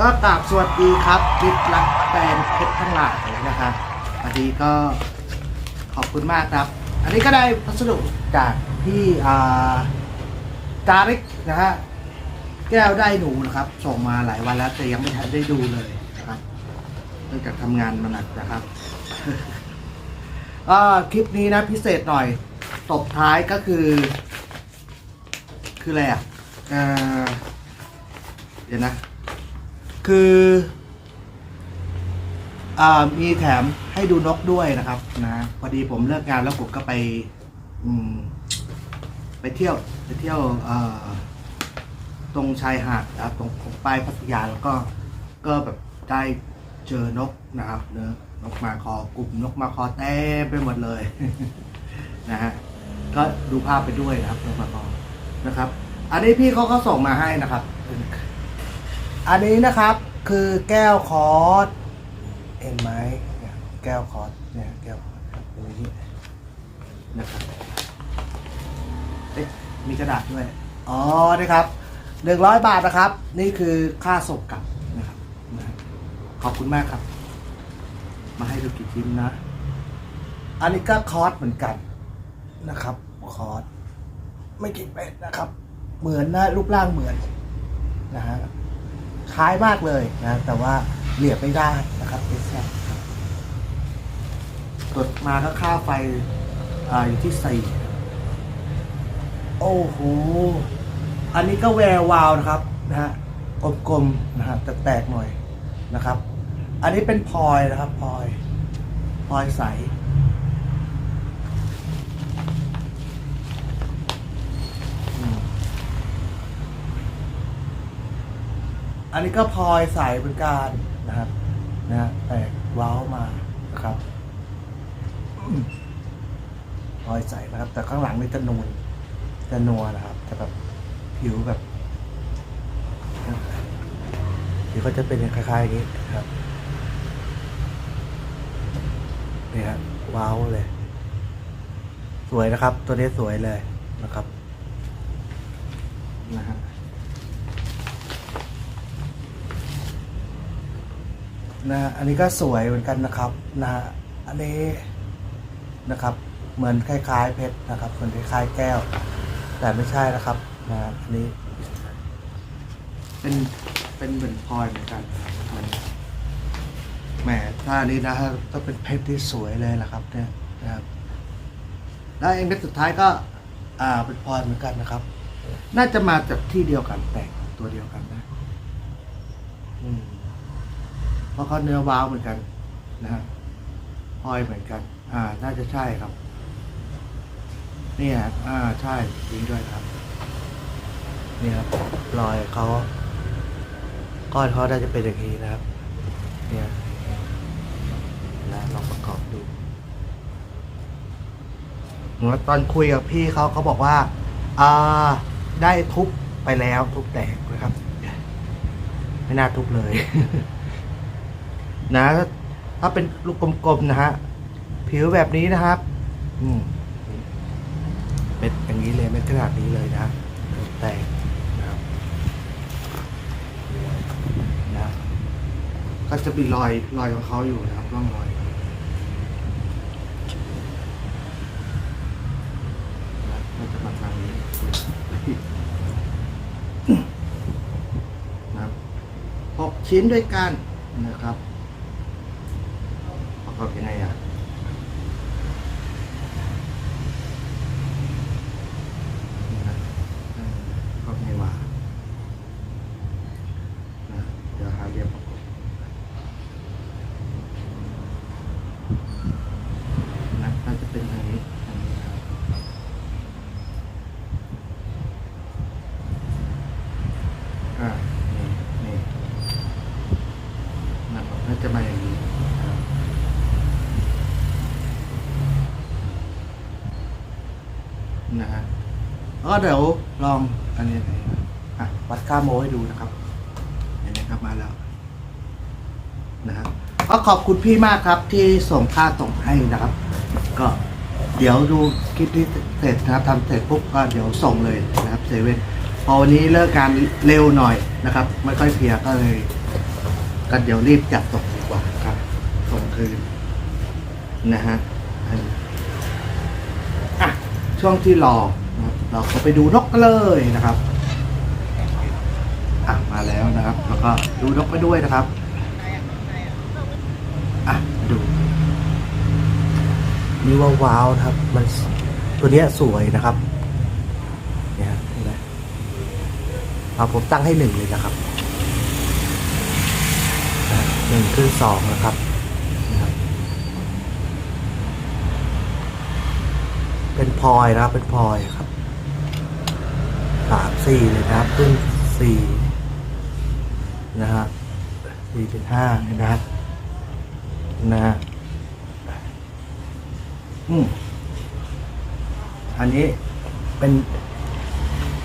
ก็กราบสวัสดีครับมิตรรักแฟนเพชรทั้งหลายนะครับวันนี้ก็ขอบคุณมากครับ อันนี้ก็ได้พัสดุจากพี่อาจาริกนะฮะแก้วได้หนูนะครับ ส่งมาหลายวันแล้วแต่ยังไม่ทันได้ดูเลยนะครับเนื่องจากทำงานมาหนักนะครับก็คลิปนี้นะพิเศษหน่อยตบท้ายก็คือ คืออะไรอะเออเดี๋ยวนะ คืออมีแถมให้ดูนกด้วยนะครับนะพอดีผมเลิกงานแล้วผมก็ไปไปเที่ยวไปเที่ยวตรงชายหาดนะครับตรงของป้ายพัทยาแล้วก็ก็แบบได้เจอนกนะครับเนื้อนกมาคอกลุ่มนกมาคอเต็มไปหมดเลยนะฮะก็ดูภาพไปด้วยนะครับนกมาคอนะครับ อันนี้พี่เขาก็ส่งมาให้นะครับ อันนี้นะครับคือแก้วคอร์สเห็นไหมแก้วคอร์สเนี่ยแก้วคอร์สครับตรงนี้นะครับเอ๊ะมีกระดาษด้วยอ๋อนี่ครับหนึ่งร้อยบาทนะครับ นี่คือค่าส่งกลับนะครับนะขอบคุณมากครับ มาให้ดูกี่ชิ้นนะ อันนี้ก็คอร์สเหมือนกันนะครับ คอร์สไม่กี่เป็ดนะครับ เหมือนนะรูปร่างเหมือนนะฮะ คล้ายมากเลยนะแต่ว่าเหลียบไม่ได้นะครับเอสครับกดมาก็ค่าไฟอ่าอยู่ที่สี่โอ้โหอันนี้ก็แวววาวนะครับนะฮะกลมๆนะฮะแต่แตกหน่อยนะครับ อันนี้เป็นพลอยนะครับพลอยพลอยใส อันนี้ก็พลอยใสเหมือนกันนะครับนะฮะแตกว้าวมานะครับพลอยใสนะครับ แต่ข้างหลังนี่จะนูนจะนัวนะครับจะแบบผิวแบบผิวก็จะเป็นคล้ายๆอย่างนี้ครับนี่ฮะว้าวเลย สวยนะครับ ตัวนี้สวยเลยนะครับนะฮะ นะฮะอันนี้ก็สวยเหมือนกันนะครับนะฮะอันนี้นะครับ เหมือนคล้ายๆเพชรนะครับเหมือนคล้ายๆแก้ว แต่ไม่ใช่นะครับนะฮะอันนี้ เป็นเป็นเหมือนพลอยเหมือนกันมันแหมถ้าอันนี้นะฮะต้องเป็นเพชรที่สวยเลยล่ะครับ เนี่ยนะครับแล้วเองเพชรสุดท้ายก็ อ่าเป็นพลอยเหมือนกันนะครับ น่าจะมาจากที่เดียวกันแต่งตัวเดียวกันนะ อืม เพราะเขาเนื้อว้าวเหมือนกันนะฮะพลอยเหมือนกัน อ่า น่าจะใช่ครับนี่ฮะอ่า ใช่จริงด้วยครับ นี่ครับรอยเขาก้อนเขาน่าจะเป็นอย่างนี้นะครับ เนี่ยแล้วลองประกอบดูแล้วตอนคุยกับพี่เขาเขาบอกว่า อ่า ได้ทุบไปแล้วทุบแตกนะครับ ไม่น่าทุบเลย นะ ถ้าเป็นลูกกลมๆนะฮะผิวแบบนี้นะครับ อืมเม็ดอย่างนี้เลยเม็ดขนาดนี้เลยนะแตกนะครับนะก็จะมีรอยรอยของเขาอยู่นะครับร่องรอยนะก็จะมาทางนี้นะครับหกชิ้นด้วยกันนะครับ ประกอบยังไงอะนี่นะเออประกอบไงวะนะเดี๋ยวหาเรียบประกอบนะน่าจะเป็นทางนี้ทางนี้ครับอ่านี่นี่นะครับน่าจะมาอย่างนี้นะครับ นะฮะก็เดี๋ยวลองอันนี้ไหนอะวัดค่าโมให้ดูนะครับเห็นไหมครับมาแล้วนะครับก็ขอบคุณพี่มากครับที่ส่งค่าส่งให้นะครับ ก็เดี๋ยวดูคลิปที่เสร็จนะครับทำเสร็จปุ๊บก็เดี๋ยวส่งเลยนะครับเซเว่นพอวันนี้เลิกการเร็วหน่อยนะครับ ไม่ค่อยเพลียก็เลยก็เดี๋ยวรีบจัดส่งดีกว่าครับส่งคืนนะฮะ ช่วงที่รอเราก็ไปดูนกกันเลยนะครับอะมาแล้วนะครับ แล้วก็ดูนกไปด้วยนะครับอะดูนี่ว่าว้าวครับ มันตัวเนี้ยสวยนะครับเนี่ยฮะเห็นไหมเอาผมตั้งให้หนึ่งเลยนะครับหนึ่งคือสองนะครับ เป็นพลอยนะเป็นพลอยครับสามสี่เลยนะครับขึ้นสี่นะฮะสี่ถึงห้านะครับนะฮะอืมอันนี้เป็น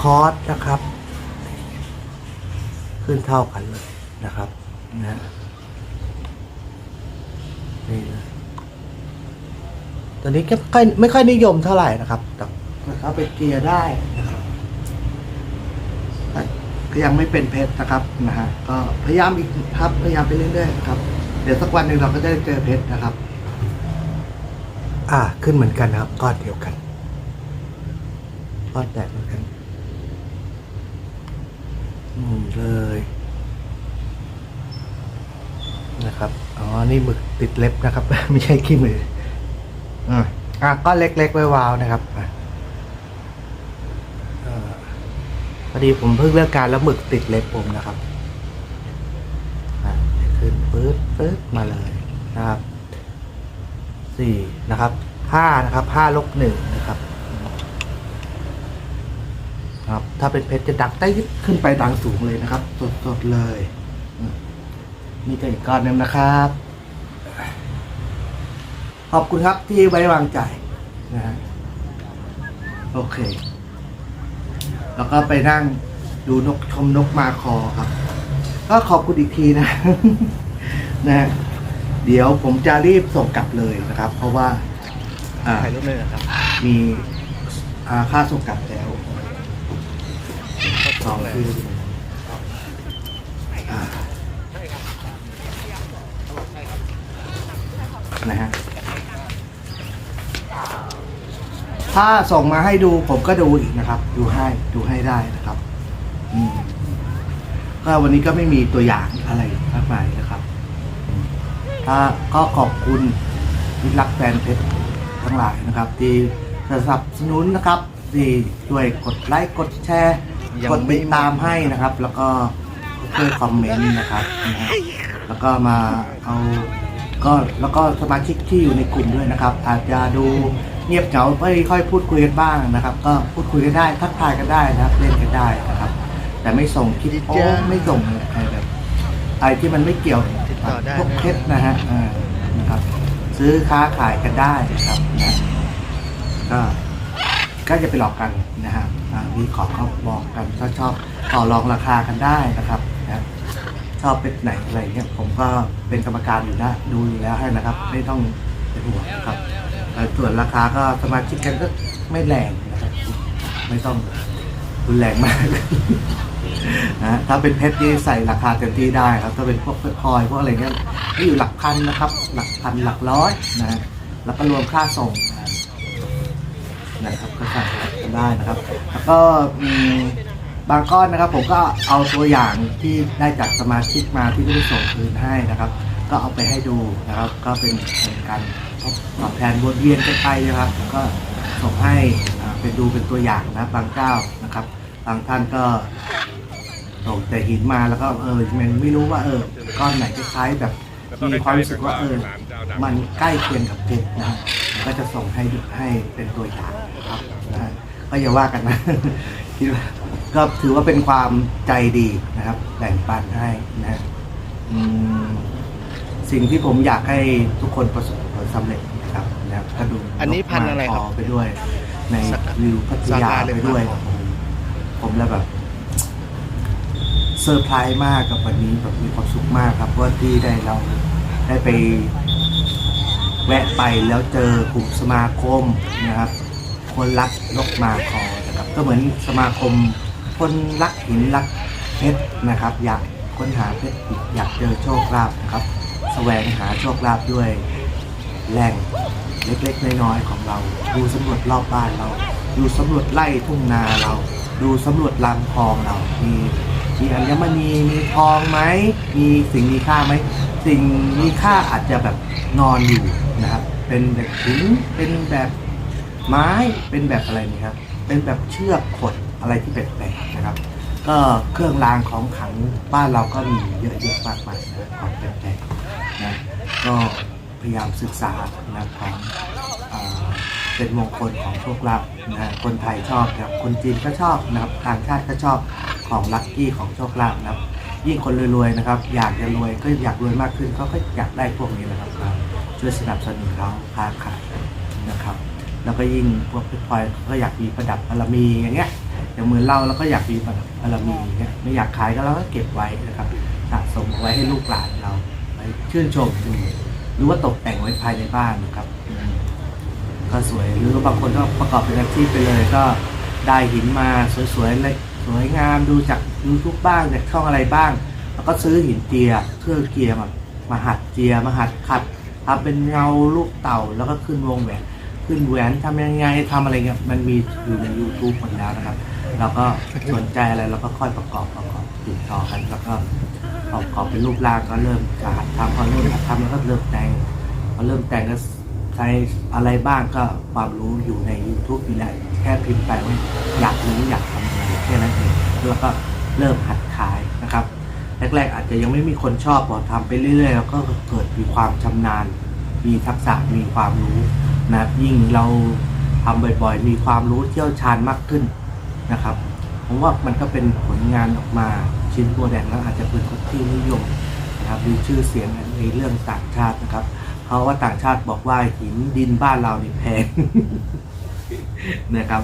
คอร์สนะครับ ขึ้นเท่ากันเลยนะครับ นะนี่เลย ตอนนี้ก็ค่อยไม่ค่อยนิยมเท่าไหร่นะครับแต่เขาไปเกียร์ได้นะครับแต่ก็ยังไม่เป็นเพชรนะครับนะฮะก็พยายามอีกครับพยายามไปเรื่อยๆนะครับ เดี๋ยวสักวันหนึ่งเราก็ได้เจอเพชรนะครับ อ่าขึ้นเหมือนกันนะครับก้อนเดียวกันก้อนแตกเหมือนกันอืมเลยนะครับ อ๋อ นี่หมึกติดเล็บนะครับ ไม่ใช่ขี้มือ อะอะก้อนเล็กๆไว้วาวนะครับอะเอ่อพอดีผมเพิ่งเลิกการแล้วหมึกติดเล็บผมนะครับอะขึ้นปื๊ดปื๊ดมาเลยนะครับสี่นะครับห้านะครับห้าลบหนึ่งนะครับ ครับ ถ้าเป็นเพชรจะดักได้ขึ้นไปดังสูงเลยนะครับ สดๆเลยอืมนี่ก็อีกก้อนหนึงนะครับ ขอบคุณครับที่ไว้วางใจนะฮะโอเค แล้วก็ไปนั่งดูนกชมนกมาคอครับ ก็ขอบคุณอีกทีนะ นะฮะเดี๋ยวผมจะรีบส่งกลับเลยนะครับ เพราะว่าอ่าถ่ายรูปเลยนะครับ มีอ่าค่าส่งกลับแล้วสองคืออ่านะฮะ ถ้าส่งมาให้ดูผมก็ดูอีกนะครับ ดูให้ดูให้ได้นะครับอืมก็วันนี้ก็ไม่มีตัวอย่างอะไรมากมายนะครับถ้าก็ขอบคุณมิตรรักแฟนเพจทั้งหลายนะครับ ที่สนับสนุนนะครับ ที่ช่วยกดไลค์กดแชร์ กดติดตามให้นะครับ แล้วก็ช่วยคอมเมนต์นะครับนะฮะแล้วก็มาเอาก็แล้วก็สมาชิกที่อยู่ในกลุ่มด้วยนะครับ อาจจะดู เงียบเหงาไม่ค่อยพูดคุยกันบ้างนะครับ ก็พูดคุยกันได้ทักทายกันได้นะครับเล่นกันได้นะครับ แต่ไม่ส่งคลิปโอ้ไม่ส่งอะไรแบบอะไรที่มันไม่เกี่ยวติดต่อได้พวกเพชรนะฮะอ่านะครับ ซื้อค้าขายกันได้นะครับนะก็ก็จะไปหลอกกันนะฮะอ่ามีของเขาบอกกันถ้าชอบต่อรองราคากันได้นะครับนะชอบเป็นไหนอะไรเงี้ยผมก็เป็นกรรมการอยู่นะดูอยู่แล้วให้นะครับ ไม่ต้องเป็นห่วงนะครับเอ่อ ส่วนราคาก็สมาชิกกันก็ไม่แรงนะครับไม่ต้องรุนแรงมากนะถ้าเป็นเพชรนี่ใส่ราคาเต็มที่ได้ครับ ถ้าเป็นพวกเพชรพลอยพวกอะไรเงี้ยก็อยู่หลักพันนะครับ หลักพันหลักร้อยนะฮะแล้วก็รวมค่าส่งนะครับก็สั่งกันได้นะครับ แล้วก็มีบางก้อนนะครับ ผมก็เอาตัวอย่างที่ได้จากสมาชิกมาที่ไม่ได้ส่งคืนให้นะครับ ก็เอาไปให้ดูนะครับ ก็เป็นเป็นการ ตอบแทนวนเวียนกันไปนะครับก็ส่งให้เป็นดูเป็นตัวอย่างนะบางเจ้านะครับ บางท่านก็ส่งแต่หินมาแล้วก็เออมันไม่รู้ว่าเออก้อนไหนคล้ายแบบมีความรู้สึกว่าเออมันใกล้เคียงกับเพชรนะก็จะส่งให้ให้เป็นตัวอย่างนะครับนะฮะก็อย่าว่ากันนะคิดว่าก็ถือว่าเป็นความใจดีนะครับแบ่งปันให้นะฮะสิ่งที่ผมอยากให้ทุกคนประสบ สำเร็จนะครับนะครับก็ดูอันนี้พันธุ์อะไรครับกมาคไปด้วย ในวิวพัทยาไปด้วย ผมแล้วแบบเซอร์ไพรส์มากกับวันนี้แบบมีความสุขมากครับเพราะว่าที่ได้เราได้ไปแวะไปแล้วเจอกลุ่มสมาคมนะครับ คนรักนกมาคอนะครับ ก็เหมือนสมาคม คนรักหินรักเพชรนะครับ อยากค้นหาเพชรอีกอยากเจอโชคลาภนะครับ แสวงหาโชคลาภด้วย แหล่งเล็กๆน้อยๆของเรา ดูสำรวจรอบบ้านเรา ดูสำรวจไร่ทุ่งนาเรา ดูสำรวจลำคลองเรา มีมีอัญมณีมีทองไหมมีสิ่งมีค่าไหมสิ่งมีค่าอาจจะแบบนอนอยู่นะครับ เป็นแบบหินเป็นแบบไม้เป็นแบบอะไรนี่ครับเป็นแบบเชือกขดอะไรที่แปลกๆนะครับ ก็เครื่องรางของขังบ้านเราก็มีเยอะแยะมากมายนะของแปลกๆนะก็ พยายามศึกษานะของอ่าเป็นมงคลของโชคลาภนะคนไทยชอบครับคนจีนก็ชอบนะครับต่างชาติก็ชอบของลัคกี้ของโชคลาภนะครับ ยิ่งคนรวยๆนะครับ อยากจะรวยก็อยากรวยมากขึ้นเขาก็อยากได้พวกนี้นะครับช่วยสนับสนุนเขาค้าขายนะครับ แล้วก็ยิ่งพวกเพชรพลอยก็อยากมีประดับบารมีอย่างเงี้ยอย่างเหมือนเราเราก็อยากมีประดับารมีเนี่ยไม่อยากขายก็เราก็เก็บไว้นะครับสะสมเอาไว้ให้ลูกหลานเราไว้ชื่นชมดู รือว่าตกแต่งไว้ภายในบ้านนะครับ ก็สวยหรือบางคนก็ประกอบเป็นอาชีพไปเลยก็ได้หินมาสวยๆเลยสวยงามดูจากยูทูบบ้างจากช่องอะไรบ้าง แล้วก็ซื้อหินเจียเครื่องเกียร์มามาหัดเจียมาหัดขัดทำเป็นเงาลูกเต่าแล้วก็ขึ้นวงแหวนขึ้นแหวนทำยังไงทำอะไรเงี้ยมันมีอยู่ใน YouTube หมดแล้วนะครับ เราก็สนใจอะไรเราก็ค่อยประกอบประกอบติดต่อกันแล้วก็ ประกอบเป็นรูปร่างก็เริ่มจะหัดทำพอเริ่มหัดทำแล้วก็เริ่มแต่งพอเริ่มแต่งก็ใช้อะไรบ้างก็ความรู้อยู่ใน YouTube อยู่แล้วแค่พิมพ์ไปว่าอยากรู้อยากทำอะไรแค่นั้นเองแล้วก็เริ่มหัดขายนะครับแรกๆอาจจะยังไม่มีคนชอบพอทำไปเรื่อยๆแล้วก็เกิดมีความชำนาญ มีทักษะมีความรู้นะยิ่งเราทำบ่อยๆ มีความรู้เชี่ยวชาญมากขึ้นนะครับผมว่ามันก็เป็นผลงานออกมา ชิ้นโบแดงแล้วอาจจะเป็นคนที่นิยมนะครับมีชื่อเสียงในเรื่องต่างชาตินะครับ เพราะว่าต่างชาติบอกว่าหินดินบ้านเรานี่แพงนะครับ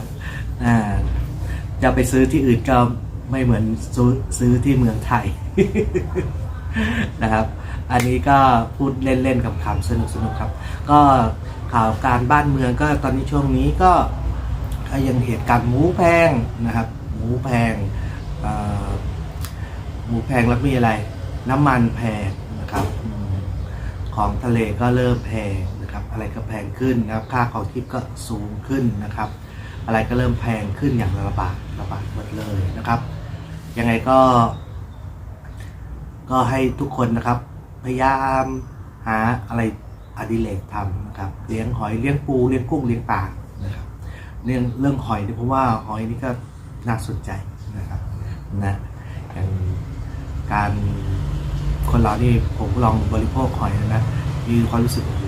จะไปซื้อที่อื่นก็ไม่เหมือนซื้อที่เมืองไทยนะครับ อันนี้ก็พูดเล่นๆกับคำสนุกๆครับ ก็ข่าวการบ้านเมืองก็ตอนนี้ช่วงนี้ก็ก็ยังเหตุการณ์หมูแพงนะครับ หมูแพงเอ่อ หมูแพงแล้วมีอะไร น้ำมันแพงนะครับ ของทะเลก็เริ่มแพงนะครับ อะไรก็แพงขึ้นนะครับค่าของทิพย์ก็สูงขึ้นนะครับ อะไรก็เริ่มแพงขึ้นอย่างระบาดระบาดหมดเลยนะครับ ยังไงก็ ก็ให้ทุกคนนะครับ พยายามหาอะไรอดิเรกทำนะครับ เลี้ยงหอยเลี้ยงปูเลี้ยงกุ้งเลี้ยงปลานะครับเรื่องเรื่องหอยนี่ผมว่าหอยนี่ก็น่าสนใจนะครับนะอย่าง การคนเรานี่ผมลองบริโภคหอยนะมีความรู้สึกโอ้โห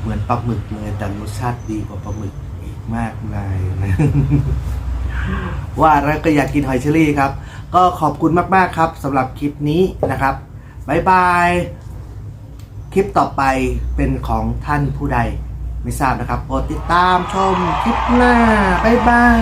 เหมือนปลาหมึกเลยแต่รสชาติดีกว่าปลาหมึกอีกมากมายนะว่าแล้วก็อยากกินหอยเชอรี่ครับ ก็ขอบคุณมากๆครับสำหรับคลิปนี้นะครับบายบายคลิปต่อไปเป็นของท่านผู้ใดไม่ทราบนะครับโปรดติดตามชมคลิปหน้าบายบาย